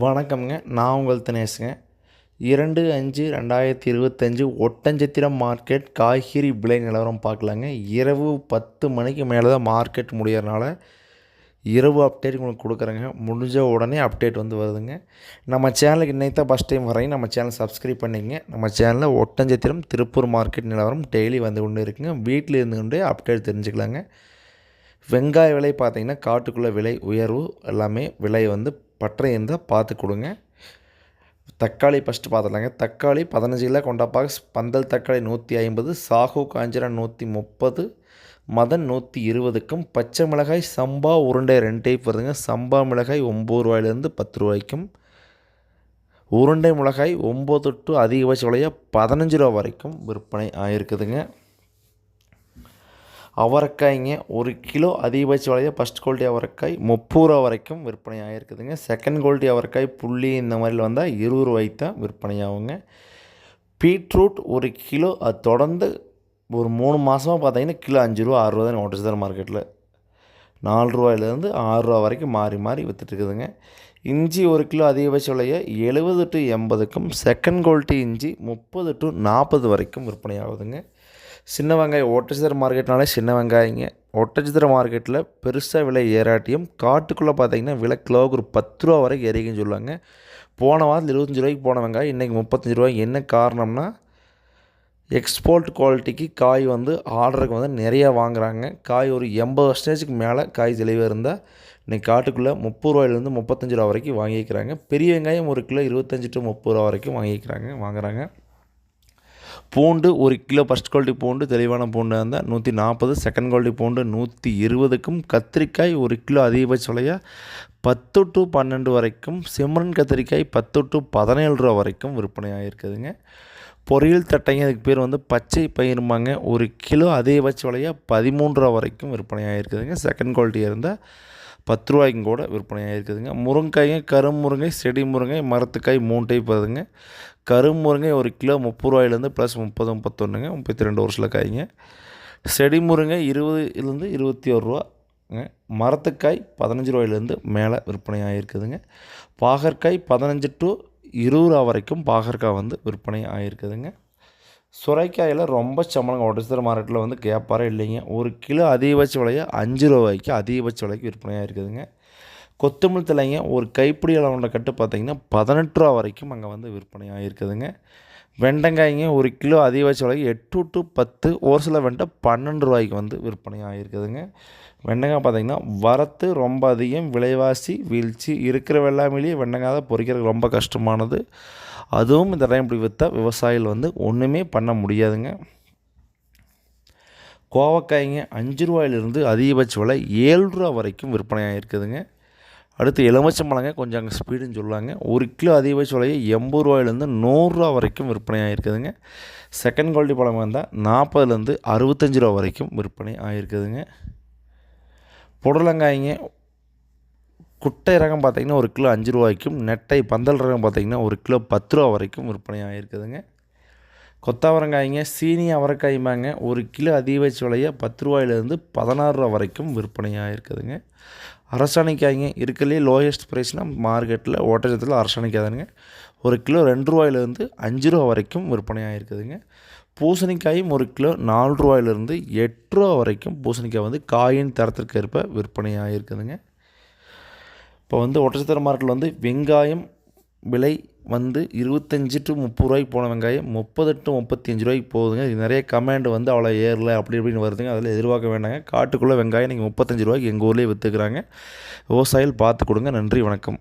வணக்கம்ங்க. நான் உங்கள் தினேஷுங்க. இரண்டு அஞ்சு ரெண்டாயிரத்தி இருபத்தஞ்சி ஒட்டஞ்சத்திரம் மார்க்கெட் காய்கறி விலை நிலவரம் பார்க்கலாங்க. இரவு பத்து மணிக்கு மேலே தான் மார்க்கெட் முடியறனால இரவு அப்டேட் உங்களுக்கு கொடுக்குறேங்க. முடிஞ்ச உடனே அப்டேட் வந்து வருதுங்க. நம்ம சேனலுக்கு இன்னைக்கு தான் ஃபஸ்ட் டைம் வரேங்க நம்ம சேனல் சப்ஸ்கிரைப் பண்ணிங்க நம்ம சேனலில் ஒட்டஞ்சத்திரம் திருப்பூர் மார்க்கெட் நிலவரம் டெய்லி வந்து கொண்டு இருக்குங்க. வீட்டில் இருந்து கொண்டே அப்டேட் தெரிஞ்சுக்கலாங்க. வெங்காய விலை பார்த்திங்கன்னா காட்டுக்குள்ளே விலை உயர்வு எல்லாமே விலை வந்து பற்றை இருந்தால் பார்த்து கொடுங்க. தக்காளி ஃபஸ்ட்டு பார்த்துலாங்க தக்காளி பதினஞ்சு கிலோ கொண்டாப்பாக பந்தல் தக்காளி நூற்றி ஐம்பது சாகு காஞ்சிரம் நூற்றி முப்பது மதன் நூற்றி இருபதுக்கும் பச்சை மிளகாய் சம்பா உருண்டை ரெண்டு டைப் வருதுங்க. சம்பா மிளகாய் ஒம்பது ரூபாயிலேருந்து பத்து ரூபாய்க்கும் உருண்டை மிளகாய் ஒம்பது டு அதிகபட்ச விலையாக பதினஞ்சு ரூபா வரைக்கும் விற்பனை ஆகிருக்குதுங்க அவரைக்காய்ங்க ஒரு கிலோ அதிகபட்ச விலையாக ஃபஸ்ட் குவாலிட்டி அவரைக்காய் முப்பது ரூபா வரைக்கும் விற்பனை ஆகிருக்குதுங்க செகண்ட் குவாலிட்டி அவரைக்காய் புள்ளி இந்த மாதிரில வந்தால் இருபது ரூபாய்க்கு தான் விற்பனை ஆகுங்க பீட்ரூட் ஒரு கிலோ அது தொடர்ந்து ஒரு மூணு மாதமாக பார்த்தீங்கன்னா கிலோ அஞ்சு ரூபா ஆறு ரூபா தான் ஓட்டுச்சு தர மார்க்கெட்டில் நாலு ரூபாயிலேருந்து ஆறு ரூபா வரைக்கும் மாறி மாறி விற்றுட்டுருக்குதுங்க இஞ்சி ஒரு கிலோ அதிகபட்ச விலையை எழுபது டு எண்பதுக்கும் செகண்ட் குவாலிட்டி இஞ்சி முப்பது டு நாற்பது வரைக்கும் விற்பனை ஆகுதுங்க சின்ன வெங்காயம் ஒட்டச்சித்திர மார்க்கெட்னாலே சின்ன வெங்காயங்க. ஒட்டச்சித்திர மார்க்கெட்டில் பெருசாக விலை ஏறாட்டியும் காட்டுக்குள்ளே பார்த்தீங்கன்னா விலை கிலோவுக்கு ஒரு பத்து ரூபா வரைக்கும் ஏறிக்குன்னு சொல்லுவாங்க. போன வாரத்தில் இருபத்தஞ்சி ரூபாய்க்கு போன வெங்காயம் இன்றைக்கி முப்பத்தஞ்சு ரூபாய். என்ன காரணம்னா எக்ஸ்போர்ட் குவாலிட்டிக்கு காய் வந்து ஆர்டருக்கு வந்து நிறையா வாங்குகிறாங்க காய் ஒரு எண்பது வருஷத்துக்கு மேலே காய் தெளிவாக இருந்தால் இன்றைக்கி காட்டுக்குள்ளே முப்பது ரூபாயிலேருந்து முப்பத்தஞ்சு ரூபா வரைக்கும் வாங்கிக்கிறாங்க. பெரிய வெங்காயம் ஒரு கிலோ இருபத்தஞ்சி டு முப்பது ரூபா வரைக்கும் வாங்கிக்கிறாங்க வாங்குறாங்க. பூண்டு ஒரு கிலோ ஃபஸ்ட் குவாலிட்டி பூண்டு தெளிவான பூண்டு இருந்தால் நூற்றி நாற்பது செகண்ட் குவாலிட்டி பூண்டு நூற்றி இருபதுக்கும் கத்திரிக்காய் ஒரு கிலோ அதிகபட்ச விலையாக பத்து டு பன்னெண்டு வரைக்கும். சிம்ரன் கத்திரிக்காய் பத்து டு பதினேழு ரூபா வரைக்கும் விற்பனை ஆகிருக்குதுங்க பொரியல் தட்டைங்க அதுக்கு பேர் வந்து பச்சை பயிரும்பாங்க. ஒரு கிலோ அதிகபட்ச விலையாக பதிமூன்று ரூபா வரைக்கும் விற்பனை ஆகிருக்குதுங்க செகண்ட் குவாலிட்டியாக இருந்தால் பத்து ரூபாய்க்கும் கூட விற்பனை இருக்குதுங்க. முருங்காய்ங்க கருமுருங்கை செடி முருங்கை மரத்துக்காய் மூணு டைப் வருதுங்க கருமுருங்கை ஒரு கிலோ முப்பது ரூபாயிலேருந்து ப்ளஸ் முப்பது முப்பத்தொன்றுங்க முப்பத்தி ரெண்டு வருஷத்தில் காய்ங்க. செடி முருங்கை இருபதுலேருந்து இருபத்தி ஒரு ரூபாங்க மரத்துக்காய் பதினஞ்சு ரூபாயிலேருந்து மேலே விற்பனை இருக்குதுங்க. பாகற்காய் பதினஞ்சு டு இருபது ரூபா வரைக்கும் பாகற்காய் வந்து விற்பனை ஆகிருக்குதுங்க சுரைக்காயில் ரொம்ப சம்பளங்க. ஒடசிதர மார்க்கெட்டில் வந்து கேப்பாரே இல்லைங்க. ஒரு கிலோ அதிகபட்ச விலையை அஞ்சு ரூபாய்க்கு அதிகபட்ச விலைக்கு விற்பனையாக இருக்குதுங்க கொத்தமல்லி தலைங்க ஒரு கைப்பிடி அளவுண்ட கட்டு பார்த்திங்கன்னா பதினெட்டு ரூபா வரைக்கும் அங்கே வந்து விற்பனையாக இருக்குதுங்க வெண்டைக்காய்ங்க ஒரு கிலோ அதிகபட்ச விலைக்கு எட்டு டு பத்து ஒரு சில வெண்டை பன்னெண்டு ரூபாய்க்கு வந்து விற்பனை ஆகிருக்குதுங்க வெண்டைக்காய் பார்த்திங்கன்னா வரத்து ரொம்ப அதிகம் விலைவாசி வீழ்ச்சி இருக்கிற வெள்ளாமையிலேயே வெண்டைக்காய் தான் பொறிக்கிறதுக்கு ரொம்ப கஷ்டமானது. அதுவும் இந்த டைம் இப்படி விற்றா விவசாயிகள் வந்து ஒன்றுமே பண்ண முடியாதுங்க. கோவக்காய்ங்க அஞ்சு ரூபாயிலிருந்து அதிகபட்ச விலை ஏழு ரூபா வரைக்கும் விற்பனை ஆகிருக்குதுங்க அடுத்து எலுமிச்சம்பழங்க கொஞ்சம் அங்கே ஸ்பீடுன்னு சொல்லுவாங்க. ஒரு கிலோ அதிகபட்ச விலையை எண்பது ரூபாயிலேருந்து நூறுரூவா வரைக்கும் விற்பனை ஆகிருக்குதுங்க செகண்ட் குவாலிட்டி பழம் வந்தால் நாற்பதுலேருந்து அறுபத்தஞ்சு ரூபா வரைக்கும் விற்பனை ஆகிருக்குதுங்க புடலங்காய்ங்க குட்டை ரகம் பார்த்திங்கன்னா ஒரு கிலோ அஞ்சு ரூபாய்க்கும் நெட்டை பந்தல் ரகம் பார்த்திங்கன்னா ஒரு கிலோ பத்து ரூபா வரைக்கும் விற்பனை ஆகிருக்குதுங்க கொத்தவரங்காய்ங்க சீனி அவரைக்காய்மாங்க ஒரு கிலோ அதிகபட்ச விலையை பத்து ரூபாயிலேருந்து பதினாறு ரூபா வரைக்கும் விற்பனை ஆகிருக்குதுங்க அரசாணிக்காய்ங்க இருக்கிறதுலே லோயஸ்ட் ப்ரைஸ்னால் மார்க்கெட்டில் ஓட்டச்சத்தில் அரசாணிக்காதானுங்க ஒரு கிலோ ரெண்டு ரூபாயிலேருந்து அஞ்சு ரூபா வரைக்கும் விற்பனை ஆகிருக்குதுங்க பூசணிக்காயும் ஒரு கிலோ நாலு ரூபாயிலேருந்து எட்டு ரூபா வரைக்கும் பூசணிக்காய் வந்து காயின் தரத்திற்கு ஏற்ப விற்பனை ஆகிருக்குதுங்க இப்போ வந்து ஒட்டச்சத்திர மார்க்கெட்டில் வந்து வெங்காயம் விலை வந்து இருபத்தஞ்சி டு முப்பது ரூபாய்க்கு போன வெங்காயம் முப்பது டு முப்பத்தி அஞ்சு ரூபாய்க்கு போகுதுங்க. இது நிறைய கமெண்ட் வந்து அவ்வளோ ஏறல அப்படி இப்படின்னு வருதுங்க. அதில் எதிர்பார்க்க வேண்டாங்க. காட்டுக்குள்ளே வெங்காயம் நீங்கள் முப்பத்தஞ்சு ரூபாய்க்கு எங்கள் ஊர்லேயே விற்றுக்குறாங்க விவசாயிகள் பார்த்து கொடுங்க. நன்றி வணக்கம்.